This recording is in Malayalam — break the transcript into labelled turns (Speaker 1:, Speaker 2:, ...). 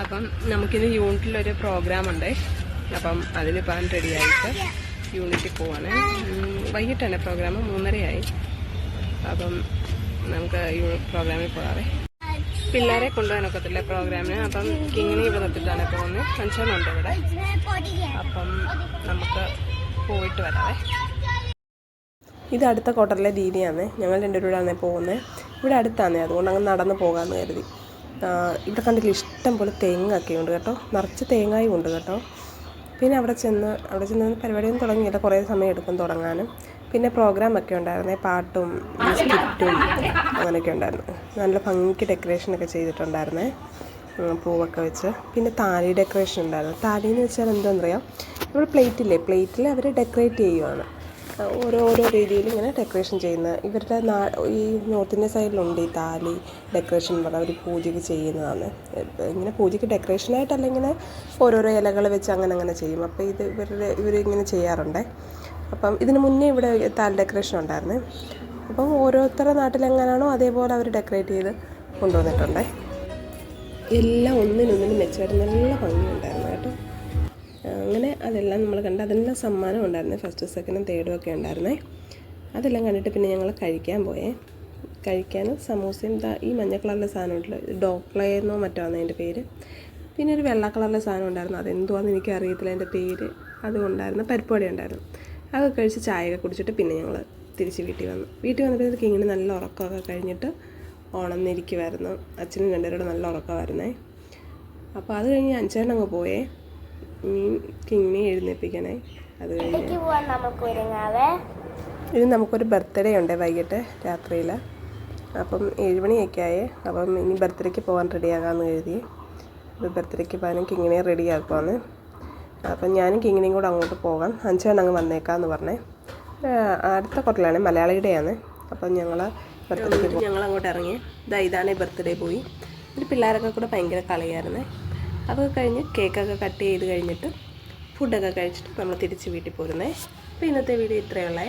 Speaker 1: അപ്പം നമുക്കിന്ന് യൂണിറ്റിലൊരു പ്രോഗ്രാം ഉണ്ട് അപ്പം അതിന് പോകാൻ റെഡിയായിട്ട് യൂണിറ്റിൽ പോവാണ്. വൈകിട്ടാണ് പ്രോഗ്രാം മൂന്നരയായി. അപ്പം നമുക്ക് പ്രോഗ്രാമിൽ പോകാവേ. പിള്ളേരെ കൊണ്ടുപോകാനൊക്കത്തില്ല പ്രോഗ്രാമിന്. അപ്പം കിങ്ങിനെ ഇവിടെ നിർത്തിയിട്ടാണ് പോകുന്നത്. ഫംഗ്ഷനുണ്ട് ഇവിടെ. അപ്പം നമുക്ക് പോയിട്ട് വരാവേ. ഇത് അടുത്ത കോട്ടറിലെ ദീദിയാണ്. ഞങ്ങൾ രണ്ടുപേരും ആണ് പോകുന്നത്. ഇവിടെ അടുത്താണ്. അതുകൊണ്ട് അങ്ങ് നടന്ന് പോകാമെന്ന് കരുതി. ഇവിടെ കണ്ടില്ല ഇഷ്ടം പോലെ തേങ്ങയൊക്കെ ഉണ്ട് കേട്ടോ. നിറച്ച് തേങ്ങായും ഉണ്ട് കേട്ടോ. പിന്നെ അവിടെ ചെന്ന് അവിടെ ചെന്ന് പരിപാടിയൊന്നും തുടങ്ങിയില്ല. കുറേ സമയം എടുക്കും തുടങ്ങാനും. പിന്നെ പ്രോഗ്രാമൊക്കെ ഉണ്ടായിരുന്നേ. പാട്ടും സ്കിറ്റും അങ്ങനെയൊക്കെ ഉണ്ടായിരുന്നു. നല്ല ഭംഗിക്ക് ഡെക്കറേഷനൊക്കെ ചെയ്തിട്ടുണ്ടായിരുന്നേ. പൂവൊക്കെ വെച്ച്. പിന്നെ താലി ഡെക്കറേഷൻ ഉണ്ടായിരുന്നു. താലി എന്ന് വെച്ചാൽ എന്താണെന്നറിയാം ഇവിടെ പ്ലേറ്റില്ലേ പ്ലേറ്റിൽ അവർ ഡെക്കറേറ്റ് ചെയ്യുവാണ്. ഓരോ ഓരോ രീതിയിൽ ഇങ്ങനെ ഡെക്കറേഷൻ ചെയ്യുന്ന ഇവരുടെ നാ ഈ നോർത്ത് ഇന്ത്യ സൈഡിലുണ്ട് ഈ താലി ഡെക്കറേഷൻ എന്ന് പറഞ്ഞാൽ അവർ പൂജയ്ക്ക് ചെയ്യുന്നതാണ്. ഇങ്ങനെ പൂജയ്ക്ക് ഡെക്കറേഷനായിട്ടല്ല ഇങ്ങനെ ഓരോരോ ഇലകൾ വെച്ച് അങ്ങനെ അങ്ങനെ ചെയ്യും. അപ്പോൾ ഇത് ഇവരുടെ ഇവർ ഇങ്ങനെ ചെയ്യാറുണ്ട്. അപ്പം ഇതിന് മുന്നേ ഇവിടെ താലി ഡെക്കറേഷൻ ഉണ്ടായിരുന്നു. അപ്പം ഓരോരുത്തരുടെ നാട്ടിലെങ്ങനെയാണോ അതേപോലെ അവർ ഡെക്കറേറ്റ് ചെയ്ത് കൊണ്ടുവന്നിട്ടുണ്ട്. എല്ലാം ഒന്നിനൊന്നിനും മെച്ചമായിട്ട് നല്ല അങ്ങനെ അതെല്ലാം നമ്മൾ കണ്ട് അതെല്ലാം സമ്മാനം ഉണ്ടായിരുന്നു. ഫസ്റ്റ് സെക്കൻഡും തേർഡും ഒക്കെ ഉണ്ടായിരുന്നേ. അതെല്ലാം കണ്ടിട്ട് പിന്നെ ഞങ്ങൾ കഴിക്കാൻ പോയേ. കഴിക്കാൻ സമൂസയും ഈ മഞ്ഞ കളറിലെ സാധനം ഉണ്ടല്ലോ ഡോക്ലയെന്നോ മറ്റോ ആണ് അതിന്റെ പേര്. പിന്നെ ഒരു വെള്ള കളറിലെ സാധനം ഉണ്ടായിരുന്നു. അതെന്തുവാന്ന് എനിക്ക് അറിയത്തില്ല അതിന്റെ പേര്. അതും ഉണ്ടായിരുന്നു പരിപ്പുവട ഉണ്ടായിരുന്നു. അതൊക്കെ കഴിച്ച് ചായയൊക്കെ കുടിച്ചിട്ട് പിന്നെ ഞങ്ങൾ തിരിച്ച് വീട്ടിൽ വന്നു. വീട്ടിൽ വന്നപ്പോഴത്തേക്ക് ഇങ്ങനെ നല്ല ഉറക്കമൊക്കെ കഴിഞ്ഞിട്ട് ഉണർന്നിരിക്കുമായിരുന്നു അച്ഛനും രണ്ടുപേരോട് നല്ല ഉറക്കമായിരുന്നേ. അപ്പോൾ അത് കഴിഞ്ഞ് അഞ്ചേട്ടൻ അങ്ങ് പോയേ. ഇനി കിങ്ങിനെ എഴുന്നേപ്പിക്കണേ. അത് കഴിഞ്ഞ്
Speaker 2: നമുക്ക് ഒരുങ്ങാവേ.
Speaker 1: ഇനി നമുക്കൊരു ബർത്ത്ഡേ ഉണ്ട് വൈകിട്ട് രാത്രിയിൽ അപ്പം ഏഴ് മണിയൊക്കെ ആയേ അപ്പം ഇനി ബർത്ത്ഡേക്ക് പോകാൻ റെഡിയാകാമെന്ന് എഴുതി അപ്പോൾ ബർത്ത്ഡേക്ക് പോകാനും കിങ്ങിനെ റെഡിയാക്കുവാന്ന് അപ്പം ഞാനും കിങ്ങിനെയും കൂടെ അങ്ങോട്ട് പോകാം. അഞ്ചാണ് അങ്ങ് വന്നേക്കാമെന്ന് പറഞ്ഞേ. അടുത്ത അടുത്ത കൊട്ടിലാണ് മലയാളിയുടെയാണ് അപ്പം ഞങ്ങൾ ബർത്ത്ഡേക്ക് ഞങ്ങൾ അങ്ങോട്ട് ഇറങ്ങി. ഇതാ ഇതാണ് ബർത്ത്ഡേ പോയി. ഒരു പിള്ളേരൊക്കെ കൂടെ ഭയങ്കര കളിയായിരുന്നേ. അതൊക്കെ കഴിഞ്ഞ് കേക്കൊക്കെ കട്ട് ചെയ്ത് കഴിഞ്ഞിട്ട് ഫുഡൊക്കെ കഴിച്ചിട്ട് നമ്മൾ തിരിച്ച് വീട്ടിൽ പോരുന്നേ. അപ്പോൾ ഇന്നത്തെ വീഡിയോ ഇത്രയുള്ളേ